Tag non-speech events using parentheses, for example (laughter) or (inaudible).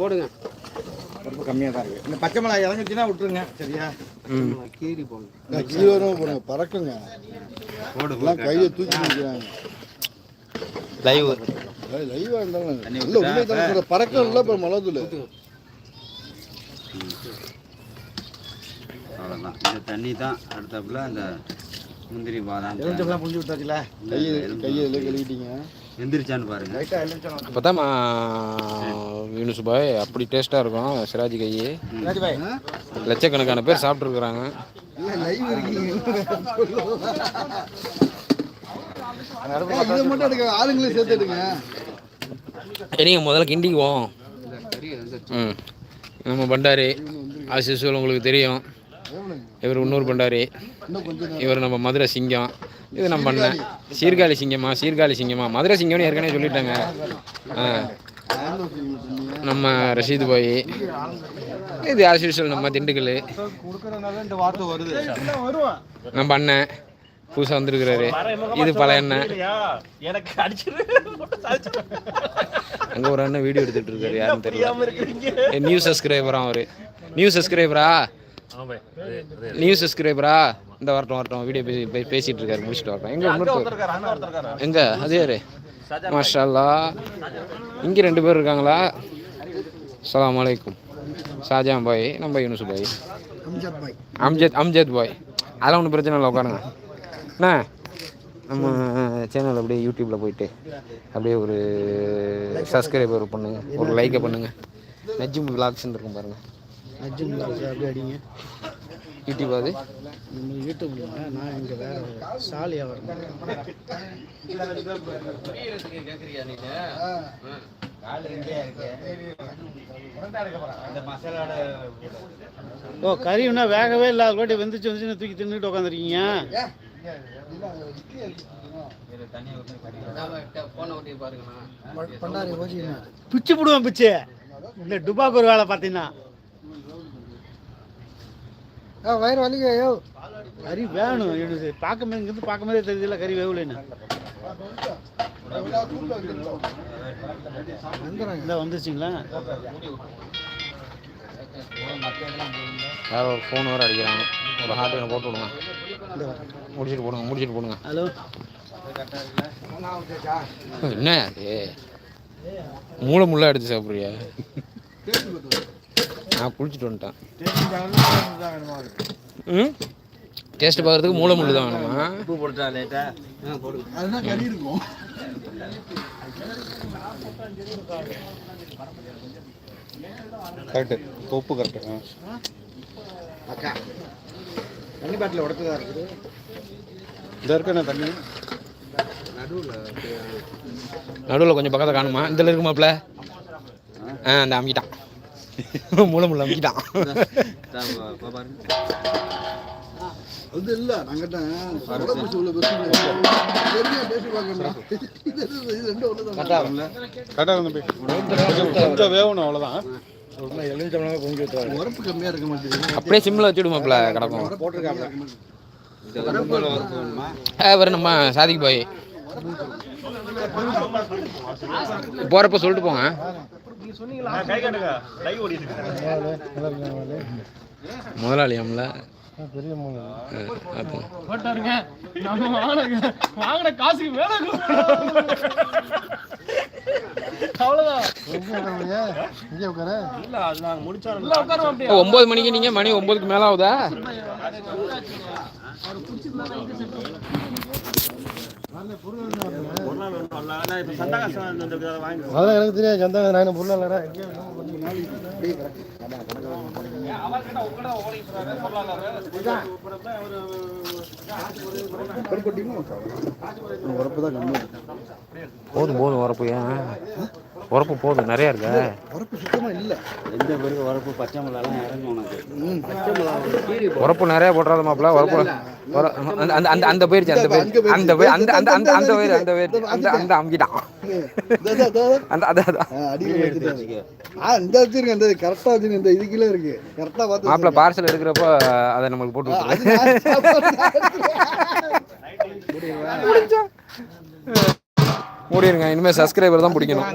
போடுங்க. ரொம்ப கம்மியாக தான் இருக்குது இந்த பச்சை மிளகாய் இறங்கிச்சுன்னா விட்டுருங்க சரியா? கீரி போடுங்க. கீழே போடுங்க பறக்குங்க. எல்லாம் கையை தூக்கி நிற்கிறாங்க லைவ். லைவாக இருந்தாலும் இல்லை. உண்மை தானே சொல்ற? பறக்கல இப்போ மலதுல அவ்வளோதான் இந்த தண்ணி தான் அடுத்தாப்புல அந்த முந்திரி பாதாம் புரிஞ்சு விட்டாச்சுல. கையை கையை கழுவிட்டீங்க? எந்திரிச்சான்னு பாருங்க. அப்போ தான் யூனுஸ் பாய் அப்படி டேஸ்ட்டாக இருக்கும் சிராஜ் கை லட்சக்கணக்கான பேர் சாப்பிட்ருக்குறாங்க நீங்கள் முதல்ல கிண்டிக்குவோம் ம். நம்ம பண்டாரி யூஸ்வல் உங்களுக்கு தெரியும். இவர் இன்னொரு பண்டாரி. இவர் நம்ம மதுரை சிங்கம். இது நம்ம பண்ணேன். சீர்காழி சிங்கமா சீர்காழி சிங்கமா மதுரை சிங்கம்னு ஏற்கனவே சொல்லிட்டாங்க. நம்ம ரஷீது பாய். இது ஆஸ் யூஸ்வல் நம்ம திண்டுக்கல் நம்ம அண்ணன் புதுசாக வந்திருக்கிறாரு. இது பழைய அண்ணன். அங்கே ஒரு அண்ணன் வீடியோ எடுத்துட்டு இருக்காரு யாருன்னு தெரியல. நியூ சப்ஸ்கிரைபரா அவரு. நியூ சப்ஸ்கிரைபரா நியூ சப்ஸ்கிரைபரா இந்த வரட்டும் வரட்டும் வீடியோ பேசி பேசிட்டு இருக்காரு முடிச்சுட்டு வரட்டும். எங்க இன்னொருத்தர் எங்க? அது யாரு? மாஷா அல்லாஹ் இங்க ரெண்டு பேர் இருக்காங்களா? அஸ்ஸலாமு அலைக்கும். ஷாஜான் பாய் நம்ம யூனுஸ் பாய். அம்ஜத் பாய். அம்ஜத் அம்ஜத் பாய். அதெல்லாம் ஒன்றும் பிரச்சனை இல்லை உட்காருங்க. அண்ணா நம்ம சேனல் அப்படியே யூடியூப்பில் போயிட்டு அப்படியே ஒரு சப்ஸ்கிரைபர் பண்ணுங்க ஒரு லைக்கை பண்ணுங்க. நஜ்ஜிம் விலாக்ஸ்ன்னு இருக்கும் பாருங்க. நஜ்ஜும் அப்படியே அடிங்க. யூடியூப் அது நம்ம யூடியூப்ல நான் இங்கே வேற சாலியா வரேன். ஓ கறி இன்னும் வேகவே இல்லை அது பாட்டி வெந்துச்சு வந்துச்சு தூக்கி தின்னுட்டு உட்காந்துருக்கீங்க பிச்சு போடுவேன் பிச்சு. இந்த டுபாக்கு ஒரு வேலை பார்த்தீங்கன்னா. வயிறு வலிங்க ஐயோ கறி வேணும். எனக்கு பார்க்க மாதிரி இங்கிருந்து பார்க்க மாதிரியே தெரியுதுல்ல கறி வேவலைன்னு இந்த வந்துருச்சுங்களா? வேற ஒரு ஃபோன் வேறு அடிக்கிறாங்க. ஒரு ஹார்ட் போட்டு விடுங்க. முடிச்சுட்டு போடுங்க முடிச்சுட்டு போடுங்க. ஹலோ. என்ன அது? மூளை முள்ள எடுத்து சாப்பிட்றியா? நான் குளிச்சுட்டு வந்துட்டேன். ம்? டேஸ்ட் பார்க்கறதுக்கு மூளை முள்ளு தான் வேணுமா? உப்பு போட்டுட்டா லேட்டா அதுதான் கறி இருக்கும். கரெக்டு உப்பு கரெக்டு அக்கா தண்ணி பாட்டில் உடச்சுதான் இருக்குது? இந்த இருக்க தண்ணி? நடுவில் கொஞ்சம் பக்கத்தில் காணுமா? இதில் இருக்குமாப்ல? ஆ அந்த அமுக்கிட்டான். (laughs) மூளை முள்ள அமுக்கிட்டான். அது இல்ல வந்து கொஞ்சம் வேகணும் மாட்டேங்குது. அப்படியே சிம்மில் வச்சுடுமாப்ல கிடக்கும். வரும் நம்ம சாதிக்கு போய். போகிறப்ப சொல்லிட்டு போங்க. கை காட்டுங்க லைவ் ஓடிட்டு இருக்கு முதலாளியாம்ல பெரிய வாங்கின காசுக்கு மேல நாங்க ஒன்பது மணிக்கு நீங்கள் மணி ஒன்பதுக்கு மேலே ஆகுதா? அதான் எனக்கு தெரியாது சந்தா நான் தான் கம்மி. போதும் போதும் உரப்பு ஏன்? உரப்பு போதும் நிறையா இருக்கா. உரப்பு சுத்தமாக இல்லை. எந்த பிறகு வரப்பு பச்சை மிளகாலாம் இறங்கும் உனக்கு. உரப்பு நிறைய போட்டுறாத மாப்பிள உரப்பு உர- அந்த அந்த அந்த அந்த போயிருச்சு அந்த போயிருச்சு அந்த போய் அந்த அந்த அந்த அந்த வயிறு அந்த வயிறு அந்த அந்த அமுக்கிட்டான். அந்த அது அதான் ஆ இந்த வச்சிருங்க இந்த கரெக்டாக வச்சுருங்க இந்த இது கீழே இருக்கு கரெக்டாக பார்த்து மாப்பிள பார்சல் எடுக்கிறப்போ அதை நம்மளுக்கு போட்டு. நான் மூடிடுங்க இனிமேல் சப்ஸ்கிரைபர் தான் பிடிக்கணும்